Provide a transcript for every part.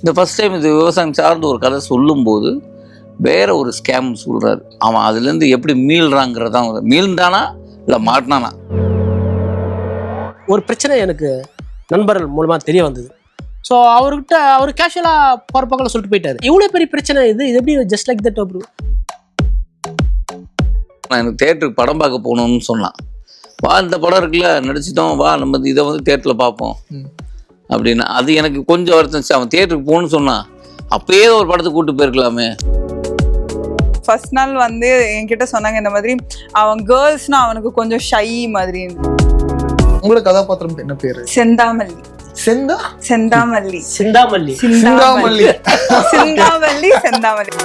இந்த first time இது விவசாயம் சார்ந்த ஒரு கதை சொல்லும்போது வேற ஒரு ஸ்கேம் சொல்றாரு. அவன் அதுலேருந்து எப்படி மீள்றாங்கிறதான் மீள்ந்தானா இல்லை மாட்டினானா? ஒரு பிரச்சனை எனக்கு நண்பர்கள் மூலமா தெரிய வந்தது. ஸோ அவர்கிட்ட அவர் கேஷுவலாக போகிற பக்கம் சொல்லிட்டு போயிட்டாரு. இவ்வளோ பெரிய பிரச்சனை இது. இது எப்படி ஜஸ்ட் லைக் தட் ப்ரோ நான் எனக்கு தேட்டருக்கு படம் பார்க்க போகணும்னு சொன்னான். வா இந்த படம் இருக்குல்ல நடிச்சிட்டோம் வா நம்ம இதை வந்து தேட்டரில் பார்ப்போம். அப்படின்னா. அது எனக்கு கொஞ்சம் வருத்தம். அவன் தேட்டருக்கு போகணும்னு சொன்னான் அப்பயே ஒரு படத்துக்கு கூட்டு போயிருக்கலாமே. ஃபர்ஸ்ட் நாள் வந்து என்கிட்ட சொன்னாங்க இந்த மாதிரி அவன் கேர்ள்ஸ்னா அவனுக்கு கொஞ்சம் ஷை மாதிரி. உங்களோட கதாபாத்திரம் என்ன பேரு? செந்தாமல்லி. செந்தா? செந்தாமல்லி. சிந்தாமல்லி. சிந்தாமல்லி. சிந்தாமல்லி செந்தாமல்லி.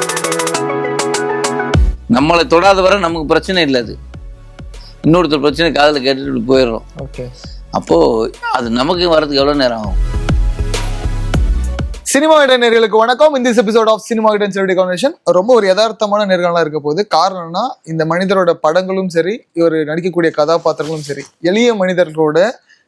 நம்மளை தொடாத வரை நமக்கு பிரச்சனை இல்லை அது. இன்னொருத்தர் பிரச்சனை காதில் கேட்டுட்டு போயிடுறோம். ஓகே அப்போது அது நமக்கு வரதுக்கு எவ்வளோ நேரம் ஆகும்? சினிமா இட நேர்களுக்கு வணக்கம். இந்த எபிசோட் ஆஃப் சினிமா இடம் செவடி கான்வெர்ஷன் ரொம்ப ஒரு யதார்த்தமான நேர்களாக இருக்க போது காரணம்னா இந்த மனிதரோட படங்களும் சரி இவர் நடிக்கக்கூடிய கதாபாத்திரங்களும் சரி எளிய மனிதர்களோட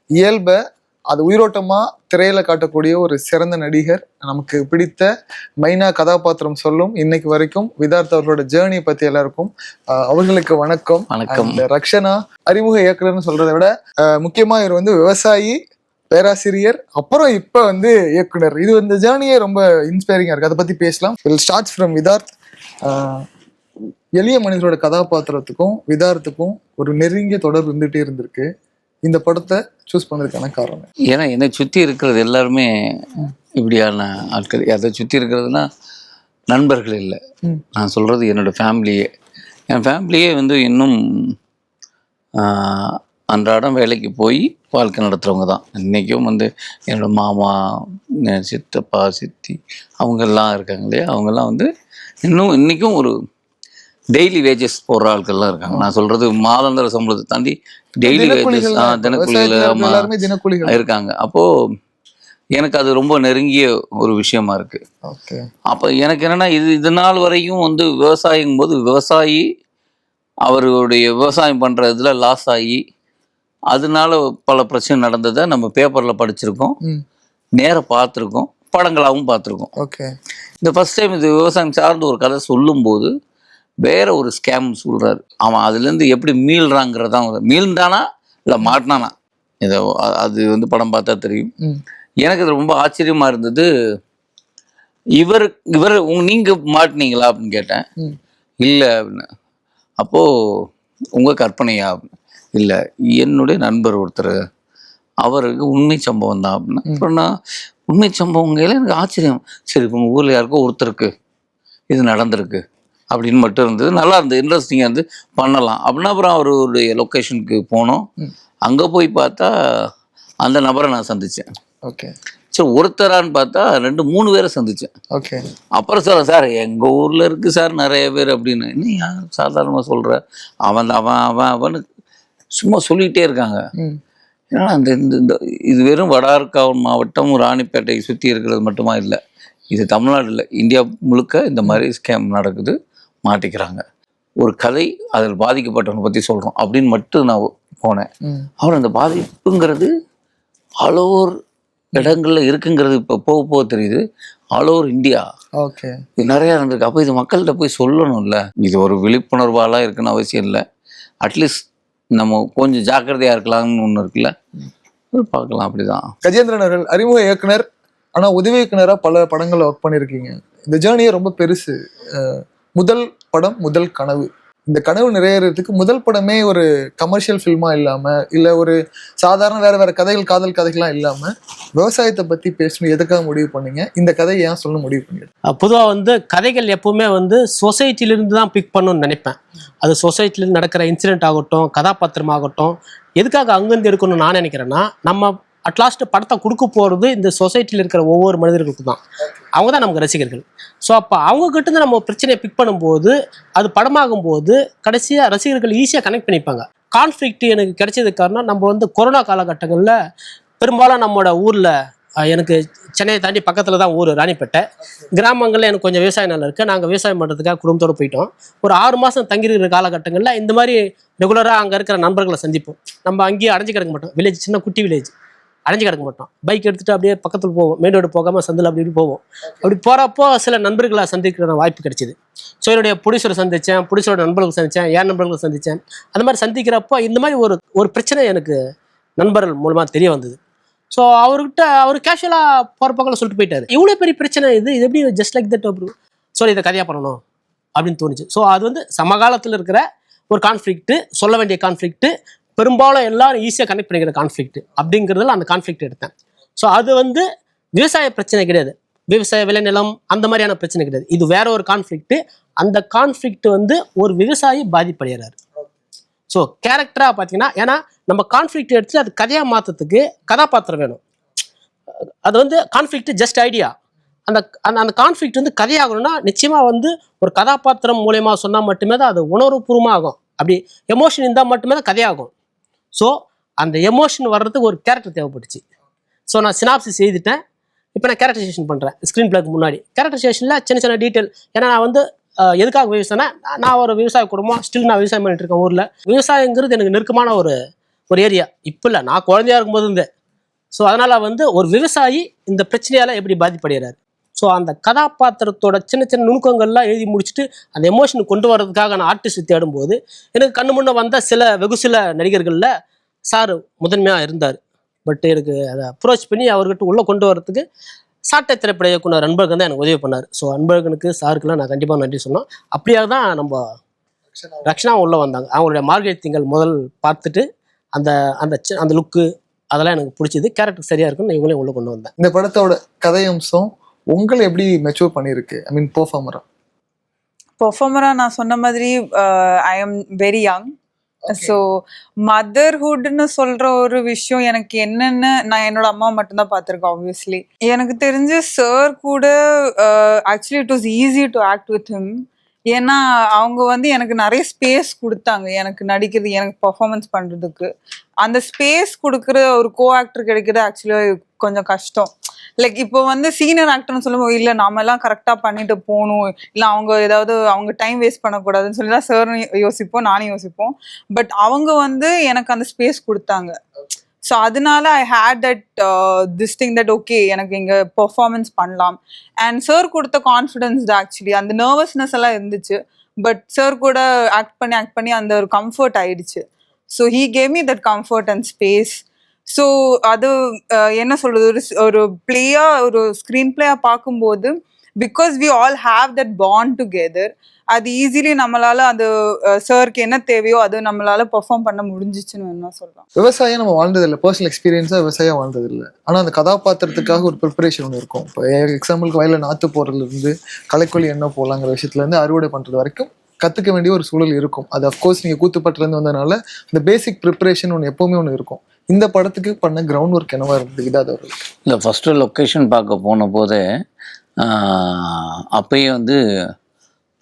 இயல்பை அது உயிரோட்டமா திரையில காட்டக்கூடிய ஒரு சிறந்த நடிகர் நமக்கு பிடித்த மைனா கதாபாத்திரம் சொல்லும் இன்னைக்கு வரைக்கும் விதார்த் அவர்களோட ஜேர்னியை பத்தி எல்லாருக்கும் அவர்களுக்கு வணக்கம். வணக்கம். ரக்ஷனா அறிமுக இயக்குனர்னு சொல்றதை விட முக்கியமா இவர் வந்து விவசாயி பேராசிரியர் அப்புறம் இப்ப வந்து இயக்குனர். இது இந்த ஜேர்னியே ரொம்ப இன்ஸ்பைரிங்கா இருக்கு. அதை பத்தி பேசலாம். Will starts from Vidharth. ஆஹ், எளிய மனிதரோட கதாபாத்திரத்துக்கும் விதார்த்துக்கும் ஒரு நெருங்கிய தொடர்பு இருந்துகிட்டே இருந்திருக்கு. இந்த படத்தை சூஸ் பண்ணதுக்கான காரணம். ஏன்னா என்னை சுற்றி இருக்கிறது எல்லாருமே இப்படியான ஆட்கள். அதை சுற்றி இருக்கிறதுனா நண்பர்கள் இல்லை. நான் சொல்கிறது என்னோட ஃபேமிலியே என் ஃபேமிலியே வந்து இன்னும் அன்றாடம் வேலைக்கு போய் வாழ்க்கை நடத்துகிறவங்க தான். இன்றைக்கும் வந்து என்னோட மாமா சித்தப்பா சித்தி அவங்கெல்லாம் இருக்காங்க இல்லையா? அவங்கெல்லாம் வந்து இன்னும் இன்றைக்கும் ஒரு டெய்லி வேஜஸ் போடுற ஆட்கள்லாம் இருக்காங்க. நான் சொல்கிறது மாதாந்திர சம்பளத்தை தாண்டி டெய்லி வேஜஸ் தினக்கூலிகள். தினக்கூலிகள் இருக்காங்க. அப்போ எனக்கு அது ரொம்ப நெருங்கிய ஒரு விஷயமா இருக்கு. ஓகே. அப்போ எனக்கு என்னன்னா இது இது நாள் வரையும் வந்து விவசாயிங்கும் போது விவசாயி அவருடைய விவசாயம் பண்ற இதுல லாஸ் ஆகி அதனால பல பிரச்சனை நடந்ததை நம்ம பேப்பர்ல படிச்சிருக்கோம். ம். நேர பார்த்துருக்கோம். படங்களாகவும் பார்த்துருக்கோம். ஓகே. இந்த ஃபர்ஸ்ட் டைம் இது விவசாயம் சார்ந்த ஒரு கதை சொல்லும்போது வேற ஒரு ஸ்கேம் சொல்றாரு. அவன் அதுலேருந்து எப்படி மீள்றாங்கிறதான் மீள்ந்தானா? இல்லை மாட்டினானா? இதை அது வந்து படம் பார்த்தா தெரியும். எனக்கு இது ரொம்ப ஆச்சரியமா இருந்தது. இவர் இவர் உங்க- நீங்க மாட்டினீங்களா அப்படின்னு கேட்டேன். இல்லை அப்படின்னு. அப்போ உங்க கற்பனையா அப்படின்னு. இல்லை என்னுடைய நண்பர் ஒருத்தர் அவருக்கு உண்மை சம்பவம் தான் அப்படின்னு. அப்புறம் நான் உண்மை சம்பவங்கையில் எனக்கு ஆச்சரியம். சரி உங்கள் ஊரில் யாருக்கோ ஒருத்தருக்கு இது நடந்திருக்கு. அப்படின்னு மட்டும் இருந்தது. நல்லா இருந்தது. இன்ட்ரெஸ்டிங்காக இருந்து பண்ணலாம். அப்படின்னா அப்புறம் அவருடைய லொக்கேஷனுக்கு போனோம். அங்கே போய் பார்த்தா அந்த நபரை நான் சந்தித்தேன் ஓகே சரி ஒருத்தரான்னு பார்த்தா ரெண்டு மூணு பேரை சந்தித்தேன் ஓகே அப்புறம் சார் சார் எங்கள் ஊரில் இருக்குது சார் நிறைய பேர் அப்படின்னு. நீ ஏன் சாதாரணமாக சொல்கிற அவன் அவன் அவன் அவனு சும்மா சொல்லிகிட்டே இருக்காங்க. ஏன்னா அந்த இந்த இந்த இது வெறும் வடார்காவன் மாவட்டம் ராணிப்பேட்டை சுற்றி இருக்கிறது மட்டுமா? இல்லை இது தமிழ்நாடு இல்லை. இந்தியா முழுக்க இந்த மாதிரி ஸ்கேம் நடக்குது. மாட்டிக்கிறாங்க. ஒரு கதை அதில் பாதிக்கப்பட்டவனை பற்றி சொல்கிறோம் அப்படின்னு மட்டும் நான் போனேன். அவர் அந்த பாதிப்புங்கிறது ஆல் ஓவர் இடங்கள்ல இருக்குங்கிறது இப்போ போக போக தெரியுது. All over India okay. இது நிறையா இருந்திருக்கு அப்போ இது மக்கள்கிட்ட போய் சொல்லணும்ல. இது ஒரு விழிப்புணர்வாலாம் இருக்குன்னு அவசியம் இல்லை. அட்லீஸ்ட் நம்ம கொஞ்சம் ஜாக்கிரதையாக இருக்கலாம்னு ஒன்று இருக்குல்ல. பார்க்கலாம் அப்படிதான். கஜேந்திரன் அவர்கள் அறிமுக இயக்குனர் ஆனா உதவி இயக்குனரா பல படங்கள்ல ஒர்க் பண்ணியிருக்கீங்க. இந்த ஜேர்னியே ரொம்ப பெருசு. முதல் படம் முதல் கனவு. இந்த கனவு நிறைவேறதுக்கு முதல் படமே ஒரு கமர்ஷியல் ஃபில்மா இல்லாம இல்ல ஒரு சாதாரண வேற வேற கதைகள் காதல் கதைகள்லாம் இல்லாம விவசாயத்தை பத்தி பேசணும் எதுக்காக முடிவு பண்ணீங்க? இந்த கதையை ஏன் சொல்ல முடிவு பண்ணீங்க? பொதுவாக வந்து கதைகள் எப்பவுமே வந்து சொசைட்டிலிருந்து தான் பிக் பண்ணணும்னு நினைப்பேன். அது சொசைட்டிலிருந்து நடக்கிற இன்சிடென்ட் ஆகட்டும் கதாபாத்திரம் ஆகட்டும் எதுக்காக அங்கேருந்து எடுக்கணும்னு நான் நினைக்கிறேன்னா நம்ம அட்லாஸ்ட் படத்தை கொடுக்க போகிறது இந்த சொசைட்டியில் இருக்கிற ஒவ்வொரு மனிதர்களுக்கும் தான். அவங்க தான் நமக்கு ரசிகர்கள். ஸோ அப்போ அவங்கக்கிட்ட இருந்து நம்ம பிரச்சனையை பிக் பண்ணும்போது அது படமாகும் போது கடைசியாக ரசிகர்கள் ஈஸியாக கனெக்ட் பண்ணிப்பாங்க. கான்ஃப்ளிக்ட் எனக்கு கிடைச்சதுக்கு காரணம் நம்ம வந்து கொரோனா காலகட்டங்களில் பெரும்பாலும் நம்மளோட ஊரில் எனக்கு சென்னையை தாண்டி பக்கத்தில் தான் ஊர் ராணிப்பேட்டை. கிராமங்களில் எனக்கு கொஞ்சம் விவசாய நிலம் இருக்குது நாங்கள் விவசாயம் பண்ணுறதுக்காக குடும்பத்தோடு போயிட்டோம். ஒரு ஆறு மாதம் தங்கியிருக்கிற காலகட்டங்களில் இந்த மாதிரி ரெகுலராக அங்கே இருக்கிற நண்பர்களை சந்திப்போம். நம்ம அங்கேயே அடைஞ்சு கிடக்க மாட்டோம். வில்லேஜ் சின்ன குட்டி வில்லேஜ் அடைஞ்சு கிடக்க மாட்டோம். பைக் எடுத்துட்டு அப்படியே பக்கத்தில் போவோம். மெயின் ரோடு போகாமல் சந்தில் அப்படி இப்படி போவோம். அப்படி போகிறப்போ சில நண்பர்களை சந்திக்கிற வாய்ப்பு கிடைச்சிது. ஸோ என்னுடைய புடிசரை சந்திச்சேன் புடிசரோட நண்பர்களுக்கு சந்திச்சேன் என் நண்பர்களுக்கு சந்திச்சேன். அந்த மாதிரி சந்திக்கிறப்போ இந்த மாதிரி ஒரு ஒரு பிரச்சனை எனக்கு நண்பர்கள் மூலமாக தெரிய வந்தது. ஸோ அவர்கிட்ட அவர் கேஷுவலாக போகிற பக்கம் சொல்லிட்டு போயிட்டார். இவ்வளோ பெரிய பிரச்சனை இது இது எப்படி ஜஸ்ட் லைக் தட் அப்ரூ ஸோ இதை கதையாக பண்ணணும் அப்படின்னு தோணுச்சு. ஸோ அது வந்து சமகாலத்தில் இருக்கிற ஒரு கான்ஃப்ளிக்ட்டு சொல்ல வேண்டிய கான்ஃப்ளிக்ட்டு பெரும்பாலும் எல்லாரும் ஈஸியாக கனெக்ட் பண்ணிக்கிற கான்ஃப்ளிக்ட் அப்படிங்கிறதுல அந்த கான்ஃப்ளிக்ட் எடுத்தேன். ஸோ அது வந்து விவசாய பிரச்சனை கிடையாது. விவசாய விளைநிலம் அந்த மாதிரியான பிரச்சனை கிடையாது. இது வேற ஒரு கான்ஃப்ளிக்ட் அந்த கான்ஃப்ளிக்ட் வந்து ஒரு விவசாயி பாதிப்படைகிறாரு. ஸோ கேரக்டராக பார்த்தீங்கன்னா ஏன்னா நம்ம கான்ஃப்ளிக்ட் எடுத்து அது கதையாக மாற்றத்துக்கு கதாபாத்திரம் வேணும். அது வந்து கான்ஃப்ளிக்ட் ஜஸ்ட் ஐடியா அந்த அந்த அந்த கான்ஃப்ளிக்ட் வந்து கதையாகணும்னா நிச்சயமாக வந்து ஒரு கதாபாத்திரம் மூலயமா சொன்னால் மட்டுமே தான் அது உணர்வுபூர்வமாக ஆகும் அப்படி எமோஷன் இருந்தால் மட்டுமே தான் கதையாகும். ஸோ அந்த எமோஷன் வர்றதுக்கு ஒரு கேரக்டர் தேவைப்பட்டுச்சு. ஸோ நான் சினாப்சிஸ் எழுதிட்டேன். இப்போ நான் கேரக்டரைசேஷன் பண்ணுறேன் ஸ்க்ரீன் பிளேக்கு முன்னாடி. கேரக்டரைசேஷனில் சின்ன சின்ன டீட்டெயில் ஏன்னா நான் வந்து எதுக்காக விவசாயம்னா நான் ஒரு விவசாய குடும்பம். ஸ்டில் நான் விவசாயம் பண்ணிட்டு இருக்கேன் ஊரில். விவசாயங்கிறது எனக்கு நெருக்கமான ஒரு ஒரு ஏரியா இப்போ இல்லை. நான் குழந்தையா இருக்கும்போது இருந்தேன். ஸோ அதனால் வந்து ஒரு விவசாயி இந்த பிரச்சனையால் எப்படி பாதிப்படைகிறார்? ஸோ அந்த கதாபாத்திரத்தோட சின்ன சின்ன நுணுக்கங்கள்லாம் எழுதி முடிச்சுட்டு அந்த எமோஷன் கொண்டு வர்றதுக்காக நான் ஆர்டிஸ்ட் தேடும்போது எனக்கு கண்ணு முன்ன வந்த சில வெகு சில நடிகர்களில் சார் முதன்மையாக இருந்தார். பட் எனக்கு அதை அப்ரோச் பண்ணி அவர்கிட்ட உள்ளே கொண்டு வரதுக்கு சாட்டை திரைப்பட இயக்குனர் அன்பழகன் தான் எனக்கு உதவி பண்ணார். ஸோ அன்பழகனுக்கு சாருக்கெல்லாம் நான் கண்டிப்பாக நன்றி சொன்னோம் அப்படியாக தான் நம்ம ரக்ஷனா. உள்ளே வந்தாங்க. அவங்களுடைய மார்கெட் திங்கள் முதல் பார்த்துட்டு அந்த அந்த அந்த லுக்கு அதெல்லாம் எனக்கு பிடிச்சது. கேரக்டர் சரியாக இருக்குன்னு இவங்களையும் உள்ளே கொண்டு வந்தேன். இந்த படத்தோட கதையம்சம் உங்களை எப்படி மெச்சூர் பண்ணியிருக்கு? ஐ மீன் பெர்ஃபார்மரா பெர்ஃபார்மரா நான் சொன்ன மாதிரி I am very young so மதர்ஹுட்னு சொல்ற ஒரு விஷயம் எனக்கு என்னன்னு நான் என்னோட அம்மா மட்டும்தான் பார்த்துருக்கேன் ஆப்வியஸ்லி எனக்கு தெரிஞ்சு சார் கூட actually it was easy to act with him ஏன்னா அவங்க வந்து எனக்கு நிறைய ஸ்பேஸ் கொடுத்தாங்க எனக்கு நடிக்கிறது எனக்கு பர்ஃபார்மன்ஸ் பண்றதுக்கு. அந்த ஸ்பேஸ் கொடுக்குற ஒரு கோ ஆக்டர் கிடைக்கிறது ஆக்சுவலி கொஞ்சம் கஷ்டம். லைக் இப்போ வந்து சீனியர் ஆக்டர்னு சொல்லும்போது இல்லை நாம எல்லாம் கரெக்டாக பண்ணிட்டு போகணும். இல்லை அவங்க ஏதாவது அவங்க டைம் வேஸ்ட் பண்ணக்கூடாதுன்னு சொல்லி தான் சார் யோசிப்போம் நானும் யோசிப்போம். பட் அவங்க வந்து எனக்கு அந்த ஸ்பேஸ் கொடுத்தாங்க. ஸோ அதனால I hate that this thing that okay எனக்கு இங்கே பெர்ஃபார்மன்ஸ் பண்ணலாம். அண்ட் சார் கொடுத்த கான்ஃபிடென்ஸ் தான் ஆக்சுவலி அந்த நர்வஸ்னஸ் எல்லாம் இருந்துச்சு. பட் சார் கூட ஆக்ட் பண்ணி ஆக்ட் பண்ணி அந்த ஒரு கம்ஃபர்ட் ஆயிடுச்சு. So he gave me that comfort and space so அது என்ன சொல்றது? ஒரு ஒரு பிளேயா ஒரு ஸ்க்ரீன் பிளேயா பார்க்கும்போது because we all have that bond together அது ஈஸிலி நம்மளால அந்த சருக்கு என்ன தேவையோ அது நம்மளால பெர்ஃபார்ம் பண்ண முடிஞ்சிச்சுன்னு என்ன சொல்லலாம். விவசாயம் நம்ம வாழ்ந்தது இல்லை பர்சனல் எக்ஸ்பீரியன்ஸா விவசாயம் வாழ்ந்தது இல்லை ஆனால் அந்த கதாபாத்திரத்துக்காக ஒரு ப்ரிப்பரேஷன் ஒன்று இருக்கும். இப்போ எக்ஸாம்பிளுக்கு வயலில் நாற்று போடுறதுலேருந்து களைக்கொல்லி என்ன போடலாங்கிற விஷயத்துலேருந்து அறுவடை பண்ணுறது வரைக்கும் கற்றுக்க வேண்டிய ஒரு சூழல் இருக்கும். அது அஃப்கோர்ஸ் நீங்கள் கூத்துப்பட்டுலேருந்து வந்ததுனால அந்த பேசிக் ப்ரிப்பரேஷன் ஒன்று எப்போவுமே ஒன்று இருக்கும். இந்த படத்துக்கு பண்ண கிரவுண்ட் ஒர்க் என்னவா இருந்தது? இதாக இல்லை ஃபஸ்ட்டு லொக்கேஷன் பார்க்க போன போதே அப்பயே வந்து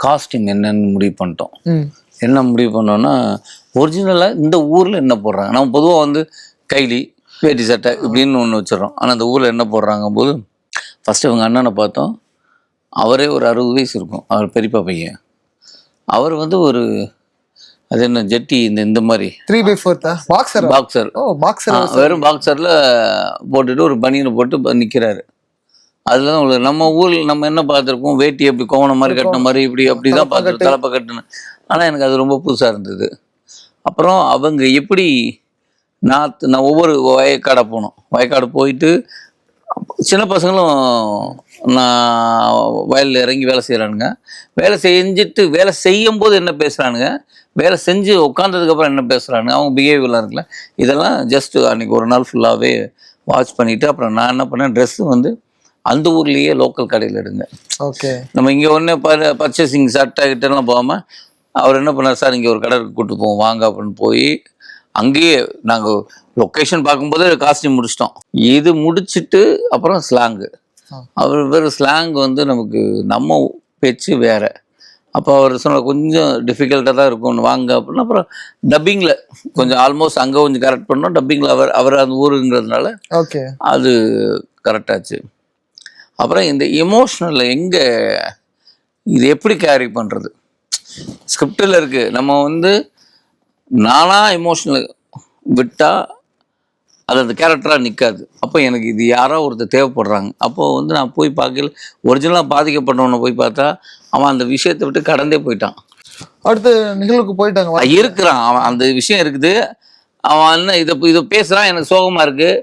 காஸ்டிங் என்னன்னு முடிவு பண்ணிட்டோம். என்ன முடிவு பண்ணோம்னா ஒரிஜினலாக இந்த ஊரில் என்ன போடுறாங்க? நம்ம பொதுவாக வந்து கைலி வேட்டி சட்டை இப்படின்னு ஒன்று வச்சிடறோம். ஆனால் இந்த ஊரில் என்ன போடுறாங்க போது ஃபஸ்ட்டு இவங்க அண்ணனை பார்த்தோம். அவரே ஒரு அறுபது வயசு இருக்கும். அவர் பெரியப்பா பையன். அவர் வந்து ஒரு அது என்ன ஜெட்டி இந்த இந்த மாதிரி. த்ரீ பை ஃபோர்த்தா பாக்ஸர் பாக்ஸர் ஓ பாக்ஸர் வெறும் பாக்ஸரில் போட்டுட்டு ஒரு பனியனை போட்டு நிற்கிறாரு அதில் தான் உங்களுக்கு நம்ம ஊரில் நம்ம என்ன பார்த்துருக்கோம் வேட்டி எப்படி கோவணம் மாதிரி கட்டின மாதிரி இப்படி அப்படி தான் தலப்பா பார்த்துருக்கோம் தலைப்பை கட்டுன்னு ஆனால் எனக்கு அது ரொம்ப புதுசாக இருந்தது. அப்புறம் அவங்க எப்படி நாற்று நான் ஒவ்வொரு வயக்காடை போனோம். வயக்காடு போயிட்டு சின்ன பசங்களும் நான் வயலில் இறங்கி வேலை செய்கிறானுங்க வேலை செஞ்சுட்டு வேலை செய்யும் போது என்ன பேசுகிறானுங்க வேலை செஞ்சு உட்காந்ததுக்கப்புறம் என்ன பேசுகிறானுங்க அவங்க பிஹேவியர்லாம் இருக்குல்ல. இதெல்லாம் ஜஸ்ட் அன்னைக்கு ஒரு நாள் ஃபுல்லாகவே வாட்ச் பண்ணிவிட்டு அப்புறம் நான் என்ன பண்ணேன்? ட்ரெஸ்ஸு வந்து அந்த ஊர்லேயே லோக்கல் கடையில் எடுங்க. ஓகே நம்ம இங்கே ஒன்று ப பர்ச்சேசிங் சட்டை கிட்டலாம் போகாமல் அவர் என்ன பண்ணார்? சார் இங்கே ஒரு கடைக்கு கூட்டு போவோம். வாங்க அப்படின்னு போய் அங்கேயே நாங்கள் லொக்கேஷன் பார்க்கும்போது காஸ்டியூம் முடிச்சிட்டோம். இது முடிச்சிட்டு அப்புறம் ஸ்லாங்கு. அவர் வெறும் ஸ்லாங் வந்து நமக்கு நம்ம பேச்சு வேற. அப்போ அவர் சொன்ன கொஞ்சம் டிஃபிகல்ட்டாக தான் இருக்கும்னு வாங்க அப்படின்னு அப்புறம் டப்பிங்கில் கொஞ்சம் ஆல்மோஸ்ட் அங்கே கொஞ்சம் கரெக்ட் பண்ணோம். டப்பிங்கில் அவர் அவர் அந்த ஊருங்கிறதுனால ஓகே. அது கரெக்டாச்சு அப்புறம் இந்த எமோஷ்னலில் எங்கே இது எப்படி கேரி பண்ணுறது ஸ்கிரிப்டில் இருக்குது நம்ம வந்து நானாக எமோஷ்னல் விட்டால் அது அந்த கேரக்டராக நிற்காது அப்போ எனக்கு இது யாரோ ஒருத்தர் தேவைப்படுறாங்க. அப்போ வந்து நான் போய் பார்க்கல ஒரிஜினலாக பாதிக்கப்பட்டவனை போய் பார்த்தா அவன் அந்த விஷயத்தை விட்டு கடந்தே போயிட்டான். அடுத்த நிகழ்வுக்கு போயிட்டாங்க இருக்கிறான். அவன் அந்த விஷயம் இருக்குது. அவன் என்ன இதை இதை பேசுகிறான் எனக்கு சோகமாக இருக்குது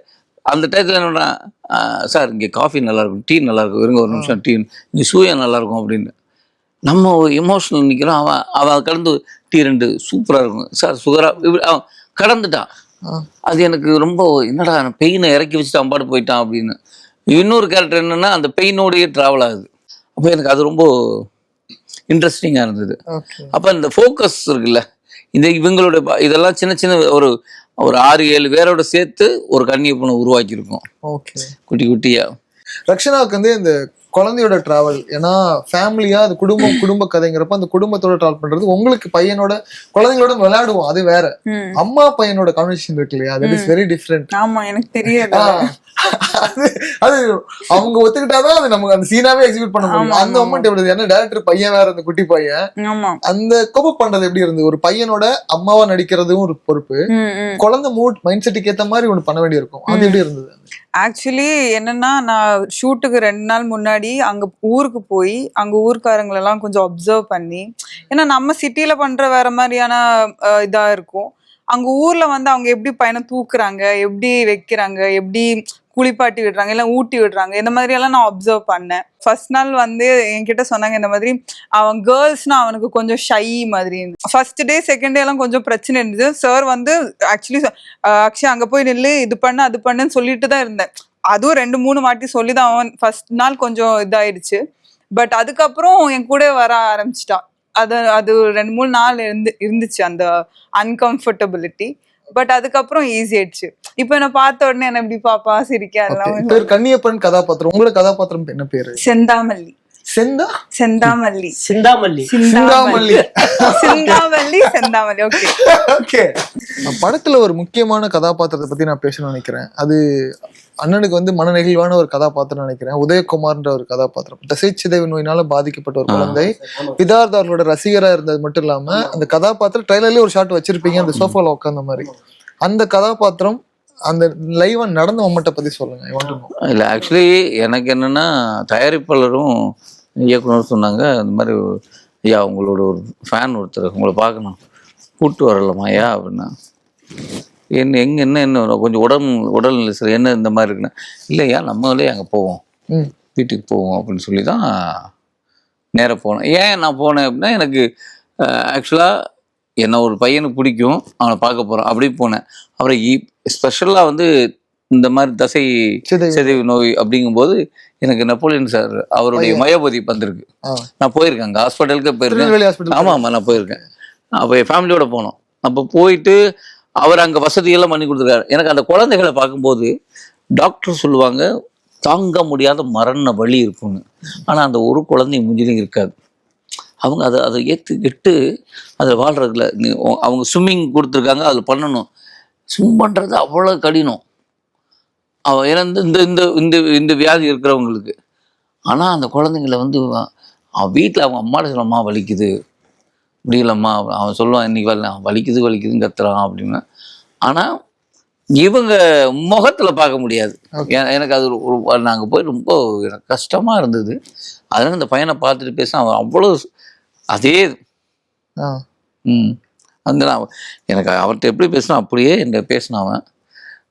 அந்த டயத்தில் என்னன்னா சார் இங்கே காஃபி நல்லா இருக்கும் டீ நல்லா இருக்கும். இருங்க ஒரு நிமிஷம் டீ இங்கே சூயா நல்லா இருக்கும் அப்படின்னு. நம்ம எமோஷனல் நிற்கிறோம் அவன் அவன் கடந்து டீ ரெண்டு சூப்பராக இருக்கும். சார் சுகராக அவன் கடந்துட்டான். அது எனக்கு ரொம்ப என்னடா பெயினை இறக்கி வச்சுட்டு அவன் பாட்டு போயிட்டான் அப்படின்னு. இன்னொரு கேரக்டர் என்னன்னா அந்த பெயினோடயே ட்ராவல் ஆகுது. அப்போ எனக்கு அது ரொம்ப இன்ட்ரெஸ்டிங்காக இருந்தது. அப்போ இந்த ஃபோக்கஸ் இருக்குல்ல இந்த இவங்களோட இதெல்லாம் சின்ன சின்ன ஒரு ஒரு ஆறு ஏழு பேரோட சேர்த்து ஒரு கன்னியப்பனை உருவாக்கியிருக்கோம். ஓகே குட்டி குட்டியா. ரக்ஷனாவுக்கு வந்து இந்த குழந்தையோட டிராவல் ஏன்னா ஃபேமிலியா அது குடும்பம் குடும்ப கதைங்கிறப்ப அந்த குடும்பத்தோட டிராவல் பண்றது உங்களுக்கு பையனோட குழந்தைங்களோட விளையாடுவோம். அது வேற. அம்மா பையனோட கான்வர்சேஷன் இருக்கு இல்லையா? அது இஸ் வெரி டிஃப்ரெண்ட் ஆமா எனக்கு தெரியாது. அது அது அவங்க ஒத்துக்கிட்டாதான் அது நமக்கு அந்த சீனாவே எக்ஸிக்யூட் பண்ண முடியும். அந்த. மொமெண்ட் எப்படி ஏன்னா டேரக்டர் பையன் வேற அந்த குட்டி பையன்? ஆமா. அந்த கோபப் பண்றது எப்படி இருந்தது? ஒரு பையனோட அம்மாவா நடிக்கிறதும் ஒரு பொறுப்பு. குழந்தை மூட் மைண்ட் செட்டுக்கு ஏத்த மாதிரி ஒண்ணு பண்ண வேண்டியிருக்கும். அது எப்படி இருந்தது? ஆக்சுவலி என்னன்னா நான் ஷூட்டுக்கு ரெண்டு நாள் முன்னாடி அங்க ஊருக்கு போய் அங்க ஊர்க்காரங்களெல்லாம் கொஞ்சம் அப்சர்வ் பண்ணி ஏன்னா நம்ம சிட்டில பண்ற வேற மாதிரியான இதா இருக்கும். அங்க ஊர்ல வந்து அவங்க எப்படி பையனை தூக்குறாங்க? எப்படி வைக்கிறாங்க? எப்படி குளிப்பாட்டி விடுறாங்க இல்லை ஊட்டி விடுறாங்க. இந்த மாதிரி எல்லாம் நான் அப்சர்வ் பண்ணேன். ஃபர்ஸ்ட் நாள் வந்து என்கிட்ட சொன்னாங்க இந்த மாதிரி அவன் கேர்ள்ஸ்னா அவனுக்கு கொஞ்சம் ஷை மாதிரி ஃபர்ஸ்ட் டே செகண்ட் டே எல்லாம் கொஞ்சம் பிரச்சனை இருந்தது சார் வந்து ஆக்சுவலி அக்ஷய் அங்கே போய் நில்லு இது பண்ண அது பண்ணுன்னு சொல்லிட்டு தான் இருந்தேன். அதுவும் ரெண்டு மூணு வாட்டி சொல்லி தான் அவன் ஃபர்ஸ்ட் நாள் கொஞ்சம் இதாயிடுச்சு பட் அதுக்கப்புறம் என் கூட வர ஆரம்பிச்சிட்டான். அது அது ரெண்டு மூணு நாள் இருந்து இருந்துச்சு அந்த அன்கம்ஃபர்டபிலிட்டி பட் அதுக்கப்புறம் ஈஸி ஆயிடுச்சு. இப்போ என்ன பார்த்த உடனே என்ன இப்படி பாப்பா சிரிக்க அதெல்லாம் பேர் கன்னியப்பன் கதாபாத்திரம். உங்களோட கதாபாத்திரம் என்ன பேரு? செந்தாமல்லி. செந்தா? செந்தாமல்லி. சிந்தாமல்லி. சிந்தாமல்லி. சிந்தாமல்லி. செந்தாமல்லி ஓகே ஓகே படத்துல ஒரு முக்கியமான கதாபாத்திரத்தை பத்தி நான் பேசணும்னு நினைக்கிறேன். அது அண்ணனுக்கு வந்து மனநெகிழ்வான ஒரு கதாபாத்திரம் நினைக்கிறேன். உதயகுமார்ன்ற ஒரு கதாபாத்திரம். தசை சிதைவு நோயினால பாதிக்கப்பட்ட ஒரு குழந்தை. விதார்த் அவர்களோட ரசிகரா இருந்தது மட்டும் இல்லாம அந்த கதாபாத்திரம் ட்ரைலர்லயே ஒரு ஷாட் வச்சிருப்பீங்க அந்த சோஃபால உட்காந்த மாதிரி. அந்த கதாபாத்திரம் அந்த லைவா நடந்த மொமெண்ட்டை பத்தி சொல்லுங்க. இல்ல இல்லை ஆக்சுவலி எனக்கு என்னன்னா தயாரிப்பாளரும் இயக்குனர் சொன்னாங்க இந்த மாதிரி ஐயா உங்களோட ஒரு ஃபேன் ஒருத்தர் உங்களை பார்க்கணும். கூப்பிட்டு வரலாமா ஐயா அப்படின்னா. என்ன எங்கே என்ன என்ன கொஞ்சம் உடல் உடல்நிலை சரி என்ன இந்த மாதிரி இருக்குன்னா இல்லையா நம்மளே அங்கே போவோம். வீட்டுக்கு போவோம் அப்படின்னு சொல்லி தான் நேராக போனேன். ஏன் நான் போனேன் அப்படின்னா எனக்கு ஆக்சுவலாக என்ன ஒரு பையனுக்கு பிடிக்கும் அவனை பார்க்க போகிறோம் அப்படி போனேன். அப்புறம் ஸ்பெஷலாக வந்து இந்த மாதிரி தசை சிதைவு நோய். அப்படிங்கும்போது எனக்கு நெப்போலியன் சார் அவருடைய மயோபதி வந்திருக்கு. நான் போயிருக்கேன் அங்கே ஹாஸ்பிட்டலுக்கு போயிருக்கேன். ஆமாம் ஆமாம் நான் போயிருக்கேன். அப்போ என் ஃபேமிலியோட போனோம். அப்போ போயிட்டு அவர் அங்கே வசதியெல்லாம் பண்ணி கொடுத்துருக்காரு. எனக்கு அந்த குழந்தைகளை பார்க்கும்போது டாக்டர் சொல்லுவாங்க தாங்க முடியாத மரண வலி இருக்கும்னு. ஆனால் அந்த ஒரு குழந்தை முஞ்சிலும் இருக்காது. அவங்க அதை அதை ஏற்றுக்கிட்டு அதில் வாழ்கிறதுல அவங்க ஸ்விம்மிங் கொடுத்துருக்காங்க அதில் பண்ணணும். ஸ்விம் பண்ணுறது அவ்வளோ கடினம். அவ ஏன்னா இந்த இந்த இந்த இந்த இந்த வியாதி இருக்கிறவங்களுக்கு. ஆனால் அந்த குழந்தைங்கள வந்து அவன் வீட்டில் அவங்க அம்மாட்ட சொல்லம்மா வலிக்குது. முடியலம்மா. அவன் சொல்லுவான் இன்னைக்கு வரல வலிக்குது வலிக்குதுன்னு கத்துறான் அப்படின்னா. ஆனால் இவங்க முகத்தில் பார்க்க முடியாது. எனக்கு அது ஒரு நாங்கள் போய் ரொம்ப கஷ்டமாக இருந்தது. அதனால இந்த பையனை பார்த்துட்டு பேச அவன் அவ்வளோ அதே ம். அந்த நான் எனக்கு அவர்கிட்ட எப்படி பேசினா அப்படியே என்கிட்ட பேசினான் அவன்.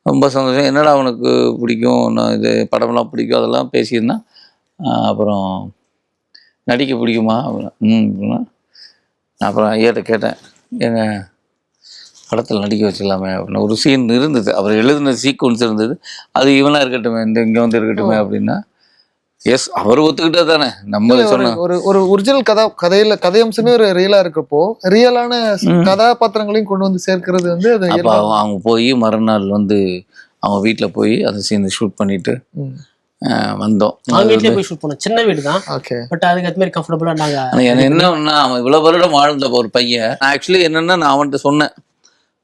ரொம்ப சந்தோஷம். என்னடா அவனுக்கு பிடிக்கும்? நான் இது படம்லாம் பிடிக்கும்? அதெல்லாம் பேசியிருந்தான் அப்புறம் நடிக்க பிடிக்குமா? ம் அப்படின்னா அப்புறம் ஐயாட்ட கேட்டேன் ஏங்க படத்தில் நடிக்க வச்சிடலாமே அப்படின்னு. ஒரு சீன் இருந்தது. அவர் எழுதின சீக்வன்ஸ் இருந்தது. அது இவனாக இருக்கட்டுமே இந்த இங்கே வந்து இருக்கட்டுமே அப்படின்னா எஸ் அவர் ஒத்துக்கிட்டே தானே. நம்ம ஒரு ஒரு ஒரு ஒரிஜினல் கதா கதையில கதையம்சமே ஒரு ரியலா இருக்கப்போ ரியலான. கதாபாத்திரங்களையும் கொண்டு வந்து சேர்க்கிறது வந்து அது அவங்க போய் மறுநாள் வந்து அவங்க வீட்டில் போய் அந்த சீனை ஷூட் பண்ணிட்டு வந்தோம். அவங்க வீட்லயே போய் ஷூட் பண்ணோம். சின்ன வீடு தான் ஓகே பட் அதுக்கு அது மாதிரி கம்ஃபர்டபுளா நாங்க என்னன்னா அவன் இவ்வளவு வருடம் வாழ்ந்த ஒரு பையன். ஆக்சுவலி என்னன்னா நான் அவன்கிட்ட சொன்னேன்.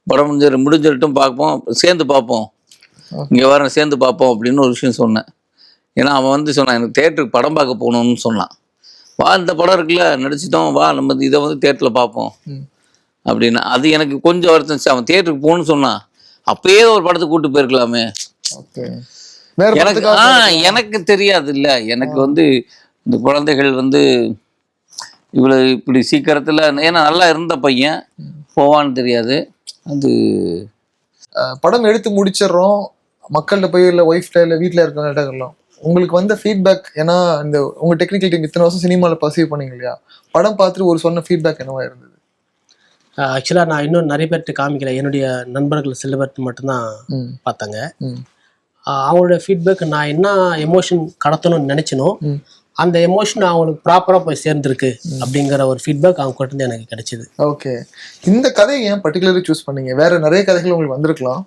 படம் முடிஞ்ச முடிஞ்சிட்டும் பார்ப்போம். சேர்ந்து பார்ப்போம். இங்க வர சேர்ந்து பார்ப்போம் அப்படின்னு ஒரு விஷயம் சொன்னேன். ஏன்னா அவன் வந்து சொன்னான் எனக்கு தேட்டருக்கு படம் பார்க்க போகணும்னு சொன்னான். வா இந்த படம் இருக்குல்ல நடிச்சிட்டோம். வா நம்ம இதை வந்து தேட்டரில் பார்ப்போம். அப்படின்னா. அது எனக்கு கொஞ்சம் வருத்தம். அவன் தேட்டருக்கு போகணும்னு சொன்னான். அப்பயே ஒரு படத்துக்கு கூட்டு போயிருக்கலாமே. எனக்கு? எனக்கு தெரியாது இல்ல எனக்கு வந்து இந்த குழந்தைகள் வந்து இவ்வளவு இப்படி சீக்கிரத்துல ஏன்னா நல்லா இருந்த பையன் போவான்னு தெரியாது. அது படம் எடுத்து முடிச்சிடுறோம். மக்கள்கிட்ட போய் இல்லை ஒய்ஃப்ட இல்லை வீட்டில் இருக்கிறவங்கள்ட்ட இருக்கலாம் உங்களுக்கு வந்த ஃபீட்பேக் ஏன்னா இந்த உங்க டெக்னிக்கல் டீம் இத்தனை வருஷம் சினிமாவில் பர்சீவ் பண்ணீங்க இல்லையா? படம் பார்த்துட்டு ஒரு சொன்ன ஃபீட்பேக் என்னவா இருந்தது? ஆக்சுவலாக நான் இன்னும் நிறைய பேர்கிட்ட காமிக்கல. என்னுடைய நண்பர்கள் சில பேர்ட்டு மட்டும்தான் பார்த்தாங்க. அவங்களோட ஃபீட்பேக் நான் என்ன எமோஷன் கடத்தணும்னு நினைச்சனோ. அந்த எமோஷன் அவங்களுக்கு ப்ராப்பராக போய் சேர்ந்துருக்கு அப்படிங்கிற ஒரு ஃபீட்பேக் அவங்க கிட்ட இருந்து எனக்கு கிடைச்சிது. ஓகே. இந்த கதையை ஏன் பர்டிகுலர்லி சூஸ் பண்ணீங்க? வேற நிறைய கதைகள் உங்களுக்கு வந்திருக்கலாம்.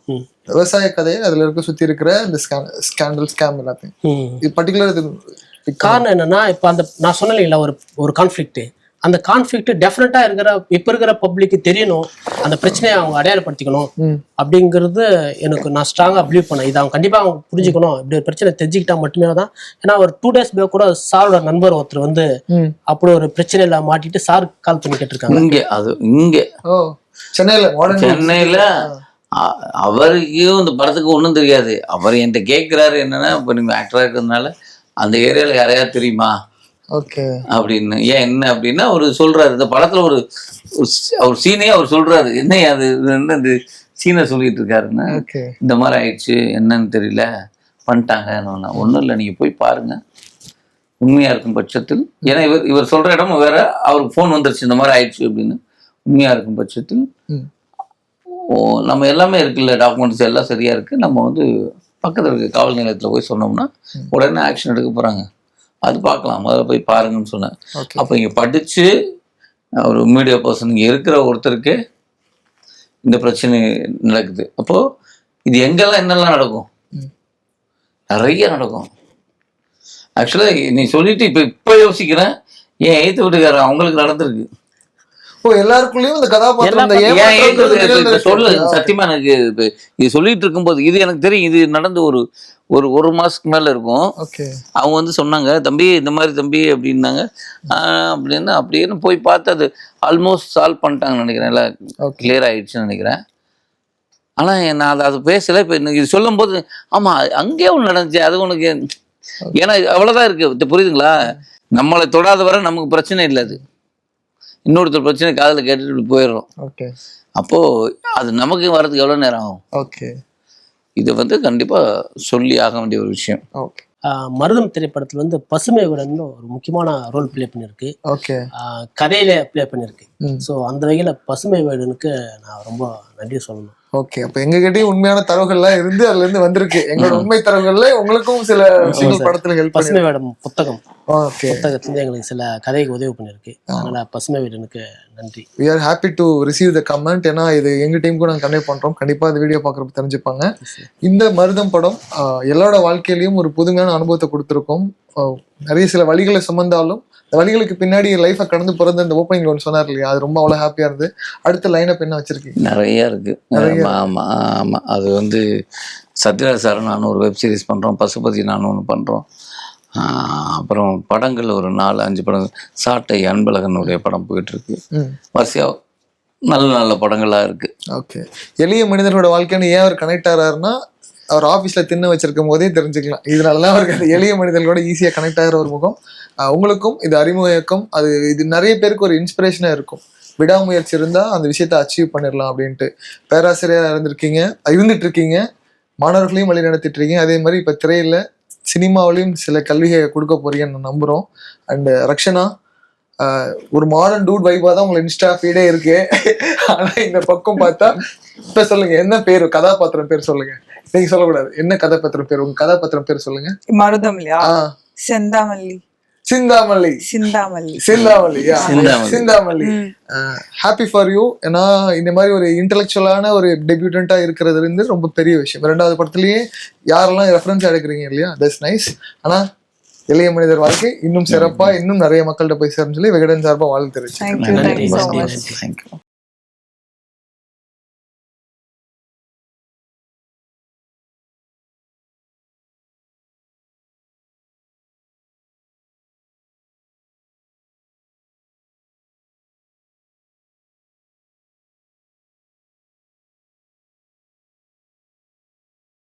விவசாய கதையை அதுல இருக்க சுத்தி இருக்கிற இந்த ஸ்கேண்டல் ஸ்கேம் எல்லாத்தையும். இது பர்டிகுலர் இது காரணம் என்னன்னா இப்போ அந்த நான் இல்லைங்களா ஒரு ஒரு கான்ஃப்ளிக்ட் அந்த கான்ஃப்ளிக்ட் டெஃபினட்டா இருக்கிற இப்போ இருக்கிற பப்ளிக்கு தெரியணும் அந்த பிரச்சனையை அவங்க அடையாளப்படுத்திக்கணும் ம். அப்படிங்கிறது எனக்கு நான் ஸ்ட்ராங்காக பிலீவ் பண்ணேன். இதை அவங்க கண்டிப்பாக அவங்க புரிஞ்சுக்கணும். இப்படி ஒரு பிரச்சனை தெரிஞ்சுக்கிட்டா மட்டுமே தான். ஏன்னா ஒரு டூ டேஸ் பேக் கூட சாரோட நண்பர் ஒருத்தர் வந்து ம். அப்படி ஒரு பிரச்சனையில மாட்டிட்டு சார் கால் பண்ணி கேட்டிருக்காங்க. இங்க அது இங்க. ஓ சென்னையில சென்னையில அவருக்கும் இந்த படத்துக்கு ஒண்ணும் தெரியாது. அவர் என்கிட்ட கேட்கிறாரு என்னன்னா இப்போ நீங்க ஆக்டரா இருக்கிறதுனால அந்த ஏரியால யாரையாவது தெரியுமா? அப்படின்னு. ஏன் என்ன அப்படின்னா அவர் சொல்றாரு இந்த படத்துல ஒரு அவர் சீனே அவர் சொல்றாரு. என்ன அது இது என்ன இந்த சீனை சொல்லிட்டு இருக்காருன்னு. இந்த மாதிரி ஆயிடுச்சு என்னன்னு தெரியல பண்ணிட்டாங்க ஒன்றும் இல்லை நீங்கள் போய் பாருங்க. உண்மையா இருக்கும் பட்சத்தில். ஏன்னா இவர் இவர் சொல்ற இடம் வேற அவருக்கு ஃபோன் வந்துருச்சு இந்த மாதிரி ஆயிடுச்சு அப்படின்னு. உண்மையா இருக்கும் பட்சத்தில். நம்ம எல்லாமே இருக்குல்ல டாக்குமெண்ட்ஸ் எல்லாம் சரியா இருக்கு. நம்ம வந்து பக்கத்தில் இருக்க காவல் நிலையத்தில் போய் சொன்னோம்னா உடனே ஆக்ஷன் எடுக்க போறாங்க. அது பார்க்கலாம். முதல்ல போய் பாருங்கன்னு சொன்னேன். அப்போ இங்கே படித்து ஒரு மீடியா பர்சன் இங்கே இருக்கிற ஒருத்தருக்கு இந்த பிரச்சனை நடக்குது. அப்போது இது எங்கெல்லாம் என்னெல்லாம் நடக்கும். நிறைய நடக்கும். ஆக்சுவலாக நீ சொல்லிட்டு இப்போ இப்போ யோசிக்கிறேன். ஏன் எய்த்து வீட்டுக்காரன் அவங்களுக்கு நடந்திருக்கு. எல்லாருக்குள்ளயும் இந்த கதாபாத்திரம் சொல்லு. சத்தியமா எனக்கு இது சொல்லிட்டு இருக்கும்போது இது எனக்கு தெரியும் இது நடந்து ஒரு ஒரு ஒரு மாசத்துக்கு மேல இருக்கும். அவங்க வந்து சொன்னாங்க தம்பி இந்த மாதிரி தம்பி அப்படின்னாங்க. அப்படின்னு அப்படின்னு போய் பார்த்து அது ஆல்மோஸ்ட் சால்வ் பண்ணிட்டாங்கன்னு நினைக்கிறேன். எல்லாம் கிளியர் ஆயிடுச்சுன்னு நினைக்கிறேன். ஆனா நான் அதை அது பேசல. இப்போ இது சொல்லும்போது ஆமா அங்கேயே ஒன்று நடந்துச்சு. அது உனக்கு ஏன்னா அவ்வளவுதான் இருக்கு. புரியுதுங்களா? நம்மளை தொடாத வரை நமக்கு பிரச்சனை இல்லை அது. இன்னொருத்தர் பிரச்சனை காதுல கேட்டுட்டு போயிடுறோம். ஓகே. அப்போ அது நமக்கு வர்றதுக்கு எவ்வளவு நேரம் ஆகும்? ஓகே. இது வந்து கண்டிப்பா சொல்லி ஆக வேண்டிய ஒரு விஷயம். ஓகே. மருதம் திரைப்படத்துல வந்து பசுமை விடன்னு ஒரு முக்கியமான ரோல் ப்ளே பண்ணியிருக்கு. ஓகே. கதையில ப்ளே பண்ணியிருக்கு. ஸோ அந்த வகையில பசுமை வேடனுக்கு நான் ரொம்ப நன்றி சொல்லணும். ஓகே அப்ப எங்க கிட்டயும் உண்மையான தரவுகள்லாம் இருந்து அதுல இருந்து வந்திருக்கு. எங்களோட உண்மை தரவுகள்ல உங்களுக்கும் சில விஷயங்கள். படத்துல ஹெல்ப் பசுமை வேடம் புத்தகம். ஓகே புத்தகத்துல எங்களுக்கு சில கதைக்கு உதவி பண்ணியிருக்கு அதனால பசுமை வீடனுக்கு நன்றி. We are happy to receive the comment ஏன்னா இது எங்க டீமுக்கும் நாங்கள் கன்வே பண்றோம். கண்டிப்பா இந்த வீடியோ பார்க்குறப்ப தெரிஞ்சுப்பாங்க. இந்த மருதம் படம் எல்லாரோட வாழ்க்கையிலயும் ஒரு புதுமையான அனுபவத்தை கொடுத்துருக்கோம். நிறைய சில வழிகளை சுமந்தாலும் இந்த வழிகளுக்கு பின்னாடி லைஃபை கடந்து பிறந்த இந்த ஓப்பனிங் ஒன்று சொன்னார் இல்லையா? அது ரொம்ப அவ்வளோ ஹாப்பியா இருந்து அடுத்த லைனப் என்ன வச்சிருக்கீங்க? நிறைய இருக்கு. நிறைய. ஆமா ஆமா ஆமா. அது வந்து சத்யராஜ் சார் நானும் ஒரு வெப் சீரிஸ் பண்றோம் பசுபதி நானும் ஒன்று பண்றோம். ஆஹ் அப்புறம் படங்கள் ஒரு நாலு அஞ்சு படம். சாட்டை அன்பழகனுடைய படம் போயிட்டு இருக்கு. ம். வரிசையா நல்ல நல்ல படங்களா இருக்கு. ஓகே எளிய மனிதர்களோட வாழ்க்கைன்னு ஏன் அவர் கனெக்ட் ஆறாருன்னா அவர் ஆஃபீஸில் தின்னு வச்சிருக்கும் போதே தெரிஞ்சுக்கலாம். இதனாலலாம் அவருக்கு அந்த எளிய மனிதர்களோட ஈஸியாக கனெக்ட் ஆகிற ஒரு முகம். உங்களுக்கும் இது அறிமுகம் அது இது நிறைய பேருக்கு ஒரு இன்ஸ்பிரேஷனாக இருக்கும். விடாமுயற்சி இருந்தால் அந்த விஷயத்தை அச்சீவ் பண்ணிடலாம் அப்படின்ட்டு. பேராசிரியராக இருந்திருக்கீங்க இருந்துட்டு இருக்கீங்க மாணவர்களையும் வழி நடத்திட்டு இருக்கீங்க. அதே மாதிரி இப்போ திரையில் சினிமாவிலையும் சில கல்வியை கொடுக்க போறீங்கன்னு நம்புகிறோம் அண்டு ரக்ஷனா ஒரு மாடர்ன் டூட் வைபா தான் உங்களை இன்ஸ்டா ஃபீடே இருக்கு. ஆனால் இந்த பக்கம் பார்த்தா இப்போ சொல்லுங்க என்ன பேர்? கதாபாத்திரம் பேர் சொல்லுங்க. நீங்க சொல்லக்கூடாது. என்ன கதாபாத்திரம் பேர்? உங்க கதாபாத்திரம் பேர் சொல்லுங்க. மருதம் இல்லையா ஆ. Senthamalli. Sinthamalli. Sinthamalli. Sinthamalli. Sinthamalli. Happy for you ஏன்னா இந்த மாதிரி ஒரு இன்டெலெக்சுவலான ஒரு டெபியூட்டண்டா இருக்கிறது இருந்து ரொம்ப பெரிய விஷயம். ரெண்டாவது படத்துலயே யாரெல்லாம் ரெஃபரன்ஸ் எடுக்கிறீங்க இல்லையா? தட்ஸ் நைஸ் ஆனா எளிய மனிதர் வாழ்க்கை இன்னும் சிறப்பா இன்னும் நிறைய மக்கள்கிட்ட போய் சேரும் சொல்லி விகடன் சார்பா வாழ்த்து தெரிவிச்சு